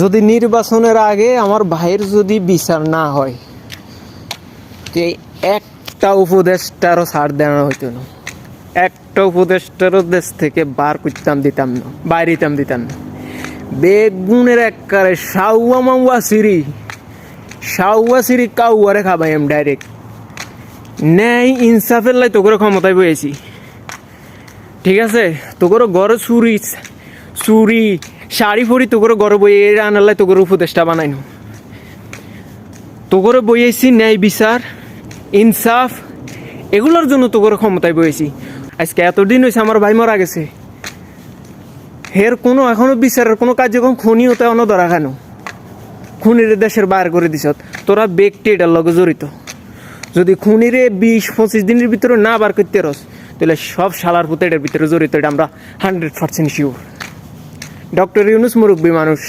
যদি নির্বাচনের আগে আমার ভাইয়ের যদি বিচার না হয় যে একটা উপদেশটারও ছাড় দেওয়া হইতো না। একটা উপদেশটারও দেশ থেকে বার করতাম, দিতাম না বাইরিতাম দিতাম না। বেগুনের একবারে সাউয়া মাউয়া সিরি সাউয়া সিরি কাউয়ারে খাবাই আমি ডাইরেক্ট ন্যায় ইনসাফের লাই তোকে ক্ষমতায় বয়েছি ঠিক আছে? তোকে ঘরে চুরি চুরি শাড়ি ফড়ি তোকে ঘরে বই এর আনার তোকে উপদেশটা বানাইনো। তোকে বইয়েছি ন্যায় বিচার, ইনসাফ, এগুলোর জন্য তোকে ক্ষমতায় বয়েছি আজকে এতদিন হয়েছে আমার ভাই মারা গেছে। হের কোনো এখনও বিচারের কোনো কার্যক্রম হতে অন ধরা কেন খুনির দেশের বার করে দিছ। তোরা ব্যক্তি এটার লগে জড়িত। যদি খুনিরে বিশ, পঁচিশ দিনের ভিতরে না বার করতে রস, তাহলে সব শালার পুতে এটার ভিতরে জড়িত, এটা আমরা hundred percent sure doctor Yunus মুরব্বী মানুষ।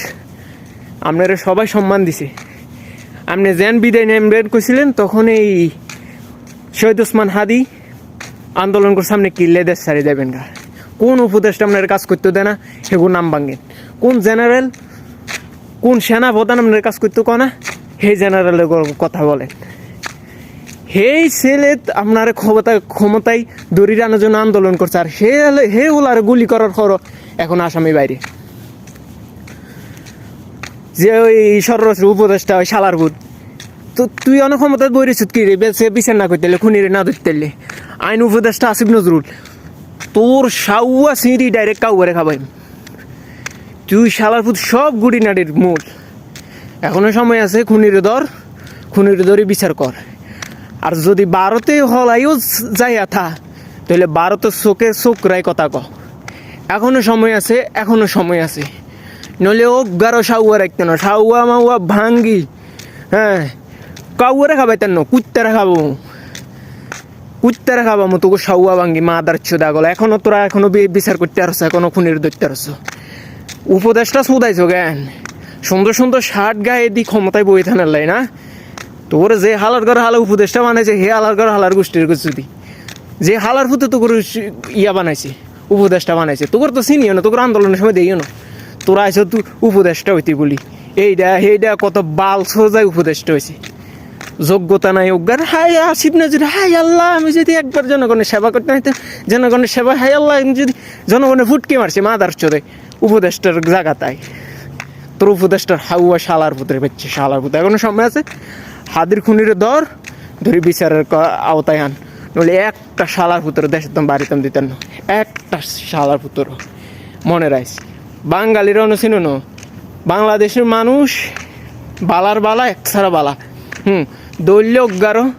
আপনারা সবাই সম্মান দিছে। আপনি জেন বিদায় নেমরেন কইছিলেন তখন এই শহীদ ওসমান হাদি আন্দোলন করে সামনে কিল্লে দেশ ছাড়ি দেবেন গা? কোন উপদেশটা আপনার কাজ করতে দেয় না? সেগুলো নাম ভাঙেন। কোন জেনারেল, কোন সেনা প্রধান আপনার কাজ করতে কনা সেই জেনারেলের কথা বলেন সেই ছেলে, আপনার ক্ষমতা, ক্ষমতায় দড়ি আনার জন্য আন্দোলন করছে, আর সে হে ওলার গুলি করার খর এখন আসামি বাইরে। যে ওই সর্বশ্রী উপদেশটা ওই শালার ভূত। তো তুই অনেক ক্ষমতা বইরেছ কি রে? সে বিচার না করতে খুনিরে না ধরতে আইন উপদেশটা আসিফ নজরুল। তোর সাউয়া সিঁড়ি ডাইরেক্ট কাউরে খাবাই। তুই শালার ভূত সব গুড়ি নাড়ির মূল। এখনও সময় আছে, খুনির দর খুনির দরই বিচার কর। আর যদি ভারতে হলাইও যাইয়া থা, তাহলে ভারতের চোখে চোখ রায় কথা ক। এখনও সময় আছে, এখনও সময় আছে। নইলে ও গারো সাউয়া রাখতে না সাউয়া মাউয়া ভাঙ্গি হ্যাঁ। কাউরে খাবাইতেন না, কুত্তারা খাব। কুত্তারা খাব তোকে সাউয়া ভাঙ্গি মা চোদা গলা। এখনও তোরা এখনও বিচার করতে পারছ এখনও খুনির ধরতে পারছ উপদেশটা শুধাইছ জ্ঞান সুন্দর সুন্দর শার্ট গায়ে দি ক্ষমতায় বই থানার লাই না? তোর যে হালার ঘর হালা উপদেশটা বানাইছে, হে হালার ঘর হালার গোষ্ঠীর যদি যে হালার ফুতে তোর ইয়া বানাইছে, উপদেশটা বানাইছে। তোর তো চিনিও না, তোর আন্দোলনের সময় দেইও না। তোরা আইস তুই উপদেষ্টা হইতে বলি। এইটা সেইটা কত বাল সোজাই উপদেষ্টা হয়েছে যোগ্যতা নাই অজ্ঞার হাই আসিফ না যদি হাই আল্লাহ, আমি যদি একবার জনগণের সেবা করতে হইতাম জনগণের সেবা, হাই আল্লাহ, আমি যদি জনগণের ফুটকে মারছে মাদার চোদে উপদেশটার জায়গা তাই তোর উপদেশটার হাউয়া শালার পুত্রে পেচ্ছে শালার পুত্র। এখনও সময় আছে? হাদির খুনির দর, ধরি বিচারের আওতায় আন। নইলে একটা শালার পুত্র দেশের তো বাড়িতাম দিতেন না। একটা শালার পুত্র মনে রাইস বাঙালির অনুচিন বাংলাদেশের মানুষ বালার বালা, এক ছাড়া বালা। হুম, দৈল্য অজ্ঞারও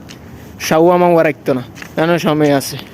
সাউয়া মাউয়া রাখতো না। কেন সময় আছে?